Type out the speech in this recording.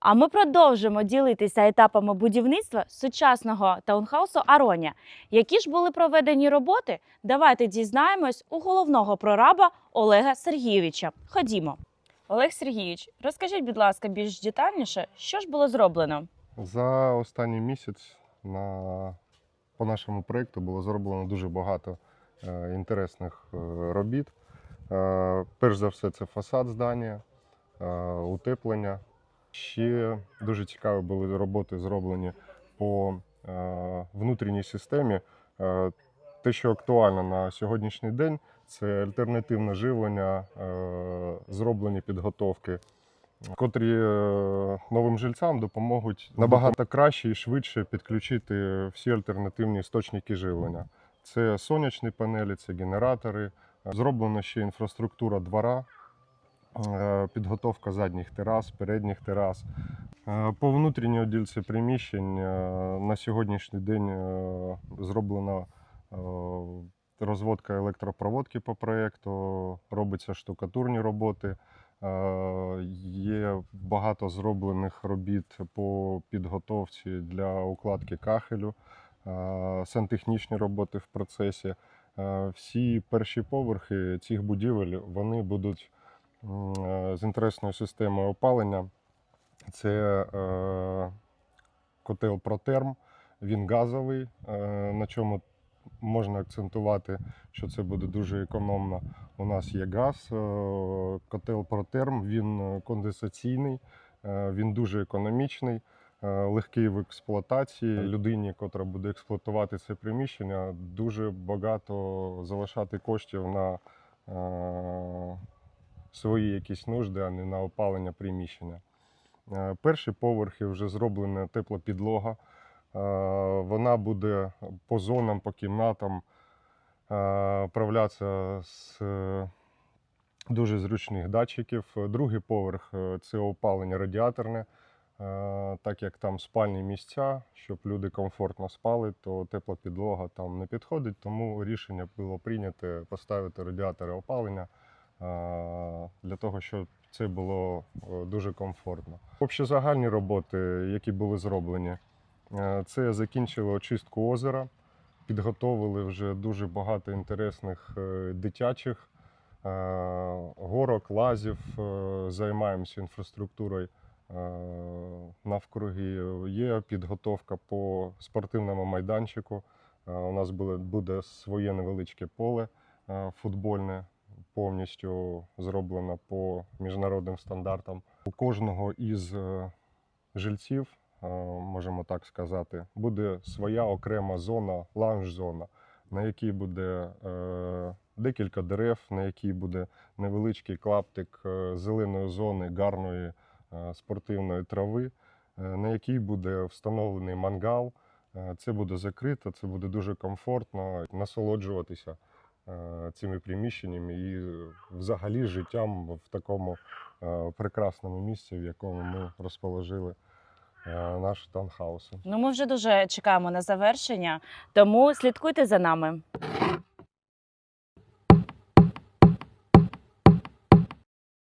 А ми продовжимо ділитися етапами будівництва сучасного таунхаусу Ароня. Які ж були проведені роботи? Давайте дізнаємось у головного прораба Олега Сергійовича. Ходімо. Олег Сергійович, розкажіть, будь ласка, більш детальніше, що ж було зроблено? За останній місяць на, по нашому проєкту було зроблено дуже багато е, інтересних е, робіт. Е, перш за все, це фасад здання, е, утеплення. Ще дуже цікаві були роботи зроблені по е, внутрішній системі. Е, те, що актуально на сьогоднішній день, це альтернативне живлення, е, зроблені підготовки котрі новим жильцям допоможуть набагато краще і швидше підключити всі альтернативні істочники живлення. Це сонячні панелі, це генератори. Зроблена ще інфраструктура двора, підготовка задніх терас, передніх терас. Е, По внутрішній отділці приміщень е, на сьогоднішній день е, зроблена е, розводка електропроводки по проєкту, робиться штукатурні роботи. Е, Є багато зроблених робіт по підготовці для укладки кахелю, е, сантехнічні роботи в процесі. Е, Всі перші поверхи цих будівель вони будуть е, з інтересною системою опалення. Це е, котел Протерм, він газовий, е, на чому можна акцентувати, що це буде дуже економно. У нас є газ, е, котел Протерм, він е, конденсаційний, е, він дуже економічний, е, легкий в експлуатації. Людині, котра буде експлуатувати це приміщення, дуже багато залишати коштів на е, свої якісь нужди, а не на опалення приміщення. Е, Перші поверхи вже зроблена тепла підлога. Е, Вона буде по зонам, по кімнатам е, з е, дуже зручних датчиків. Другий поверх це опалення радіаторне. Так як там спальні місця, щоб люди комфортно спали, то тепла підлога там не підходить. Тому рішення було прийнято поставити радіатори опалення для того, щоб це було е, дуже комфортно. Общозагальні роботи, які були зроблені, е, це закінчили очистку озера, підготовили вже дуже багато інтересних е, дитячих е, горок, лазів, е, займаємося інфраструктурою е, навкруги. Є підготовка по спортивному майданчику. Е, У нас буде, своє невеличке поле е, футбольне, повністю зроблено по міжнародним стандартам. У кожного із е, жильців, е, можемо так сказати, буде своя окрема зона, лаунж-зона, на якій буде е, декілька дерев, на якій буде невеличкий клаптик зеленої зони, гарної спортивної трави, на якій буде встановлений мангал. Це буде закрито, це буде дуже комфортно насолоджуватися цими приміщеннями і е, взагалі життям в такому е, прекрасному місці, в якому ми розположили е, наш танхаус. Ну, ми вже дуже чекаємо на завершення, тому слідкуйте за нами.